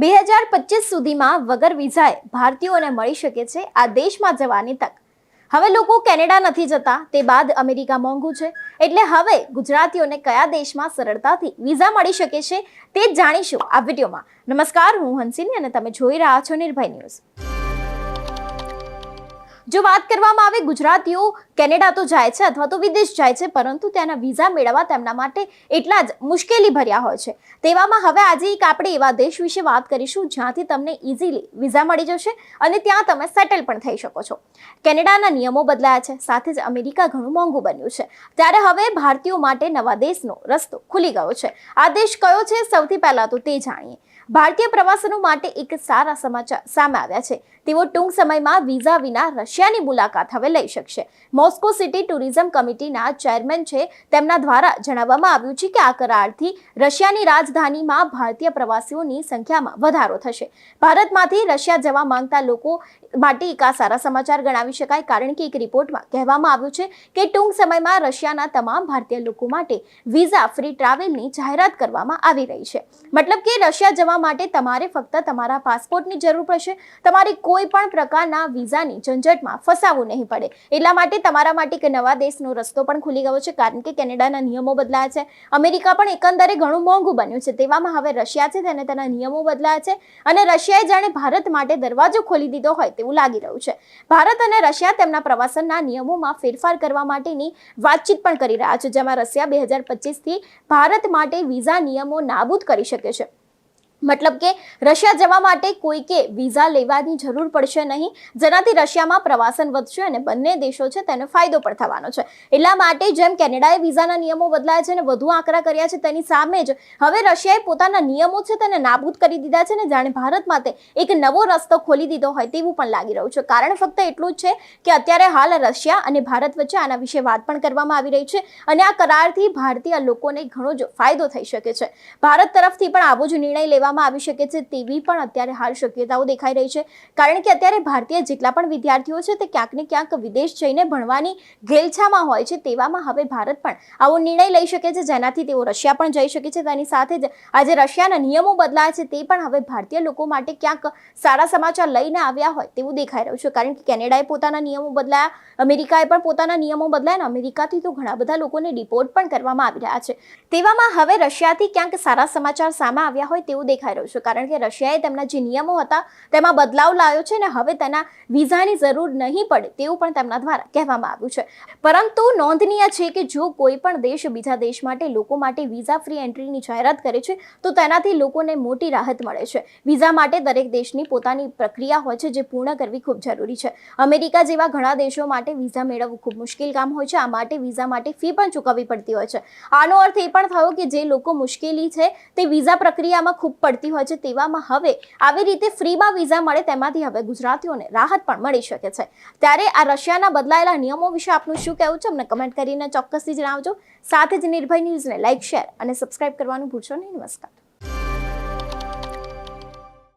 બે હજાર પચીસ સુધીમાં વગર વિઝાએ ભારતીયોને મળી શકે છે આ દેશમાં જવાની તક. હવે લોકો કેનેડા નથી જતા, તે બાદ અમેરિકા મોંઘું છે. એટલે હવે ગુજરાતીઓને કયા દેશમાં સરળતાથી વિઝા મળી શકે છે તે જાણીશું આ વિડીયોમાં. નમસ્કાર, હું હંસિની અને તમે જોઈ રહ્યા છો નિર્ભય ન્યૂઝ. જો વાત કરવામાં આવે ગુજરાતીઓ, કેનેડા તો જાય છે અથવા તો વિદેશ જાય છે, પરંતુ ત્યાંના વિઝા મેળવવા તેમના માટે એટલા જ મુશ્કેલી ભર્યા હોય છે. તેવામાં હવે આજે એક આપણે એવા દેશ વિશે વાત કરીશું જ્યાંથી તમને ઇઝીલી વિઝા મળી જશે અને ત્યાં તમે સેટલ પણ થઈ શકો છો. કેનેડાના નિયમો બદલાયા છે, સાથે જ અમેરિકા ઘણું મોંઘું બન્યું છે. ત્યારે હવે ભારતીયો માટે નવા દેશનો રસ્તો ખુલી ગયો છે. આ દેશ કયો છે? સૌથી પહેલાં તો તે જાણીએ. ભારતીય પ્રવાસનો માટે એક સારા સમાચાર સામે આવ્યા છે. તેઓ ટૂંક સમયમાં વિઝા વિના રશિયાની મુલાકાત હવે લઈ શકશે. મોસ્કો સિટી ટુરિઝમ કમિટીના ચેરમેન છે. તેમના દ્વારા જણાવવામાં આવ્યું છે કે આ કરારથી રશિયાની રાજધાનીમાં ભારતીય પ્રવાસીઓની સંખ્યામાં વધારો થશે. ભારતમાંથી રશિયા જવા માંગતા લોકો માટે એક આ સારા સમાચાર ગણાવી શકાય, કારણ કે એક રિપોર્ટમાં કહેવામાં આવ્યું છે કે ટૂંક સમયમાં રશિયાના તમામ ભારતીય લોકો માટે વિઝા ફ્રી ટ્રાવેલની જાહેરાત કરવામાં આવી રહી છે. મતલબ કે રશિયા જવા માટે તમારે ફક્ત તમારા પાસપોર્ટની જરૂર પડશે. તમારે કોઈ પણ પ્રકારના વિઝાની ઝંઝટમાં ફસાવવું નહીં પડે. એટલા માટે તમારા માટે એક નવા દેશનો રસ્તો પણ ખુલી ગયો છે, કારણ કે કેનેડાના નિયમો બદલાયા છે. અમેરિકા પણ એકંદરે ઘણું મોંઘું બન્યું છે, તેવામાં હવે રશિયા છે તેને તેના નિયમો બદલાયા છે. અને રશિયાએ જાણે ભારત માટે દરવાજો ખોલી દીધો હોય તેવું લાગી રહ્યું છે. ભારત અને રશિયા તેમના પ્રવાસનના નિયમોમાં ફેરફાર કરવા માટેની વાતચીત પણ કરી રહ્યા છે, જેમાં રશિયા બે હજાર પચીસથી ભારત માટે વિઝા નિયમો નાબૂદ કરી શકે છે. મતલબ કે રશિયા જવા માટે કોઈકે વિઝા લેવાની જરૂર પડશે નહીં. જેનાથી રશિયામાં પ્રવાસન વધશે અને બંને દેશો છે તેને ફાયદો પણ થવાનો છે. એટલા માટે જેમ કેનેડાએ વિઝાના નિયમો બદલાયા છે અને વધુ આંકડા કર્યા છે તેની સામે જ હવે રશિયાએ પોતાના નિયમો છે તેને નાબૂદ કરી દીધા છે ને જાણે ભારત માટે એક નવો રસ્તો ખોલી દીધો હોય તેવું પણ લાગી રહ્યું છે. કારણ ફક્ત એટલું જ છે કે અત્યારે હાલ રશિયા અને ભારત વચ્ચે આના વિશે વાત પણ કરવામાં આવી રહી છે અને આ કરારથી ભારતીય લોકોને ઘણો જ ફાયદો થઈ શકે છે. ભારત તરફથી પણ આવો જ નિર્ણય લેવા કરવામાં આવી શકે છે તેવી પણ અત્યારે હાલ શક્યતાઓ દેખાઈ રહી છે. કારણ કે અત્યારે ભારતીય જેટલા પણ વિદ્યાર્થીઓ છે તે ક્યાંક ને ક્યાંક વિદેશ જઈને ભણવાની ઘેલછામાં હોય છે તેવામાં હવે ભારત પણ આવો નિર્ણય લઈ શકે છે. જેનાથી તેઓ રશિયા પણ જઈ શકે છે. તેની સાથે જ આજે રશિયાના નિયમો બદલાયા છે તે પણ હવે ભારતીય લોકો માટે ક્યાંક સારા સમાચાર લઈને આવ્યા હોય તેવું દેખાઈ રહ્યું છે. કારણ કે કેનેડાએ પોતાના નિયમો બદલાયા, અમેરિકાએ પણ પોતાના નિયમો બદલાયા અમેરિકાથી તો ઘણા બધા લોકોને ડિપોર્ટ પણ કરવામાં આવી રહ્યા છે. તેવામાં હવે રશિયાથી ક્યાંક સારા સમાચાર સામે આવ્યા હોય તેવું દેખાઈ રહ્યું છે. કારણ કે રશિયાએ તેમના જે નિયમો હતા, તેમાં બદલાવ લાવ્યો છે અને હવે તેના વિઝાની જરૂર નહીં પડે તેવું પણ તેમના દ્વારા કહેવામાં આવ્યું છે. પરંતુ નોંધનીય છે કે જો કોઈ પણ દેશ બીજા દેશ માટે લોકો માટે વિઝા ફ્રી એન્ટ્રીની જાહેરાત કરે છે, તો તેનાથી લોકોને મોટી રાહત મળે છે. વિઝા માટે દરેક દેશની પોતાની પ્રક્રિયા હોય છે જે પૂર્ણ કરવી ખૂબ જરૂરી છે. અમેરિકા જેવા ઘણા દેશો માટે વિઝા મેળવવું ખૂબ મુશ્કેલ કામ હોય છે. આ માટે વિઝા માટે ફી પણ ચૂકવવી પડતી હોય છે. આનો અર્થ એ પણ થયો કે જે લોકો મુશ્કેલી છે, તે વિઝા પ્રક્રિયામાં ખૂબ પડતી હોય છે તેવામાં હવે આવી રીતે ફ્રીમાં વિઝા મળે તેમાંથી હવે ગુજરાતીઓને રાહત પણ મળી શકે છે. ત્યારે આ રશિયાના બદલાયેલા નિયમો વિશે આપનું શું કહેવું છે? અમને કમેન્ટ કરીને ચોક્કસથી જણાવજો. સાથે જ નિર્ભય ન્યૂઝને લાઇક શેર અને સબસ્ક્રાઇબ કરવાનું ભૂલશો નહીં. નમસ્કાર.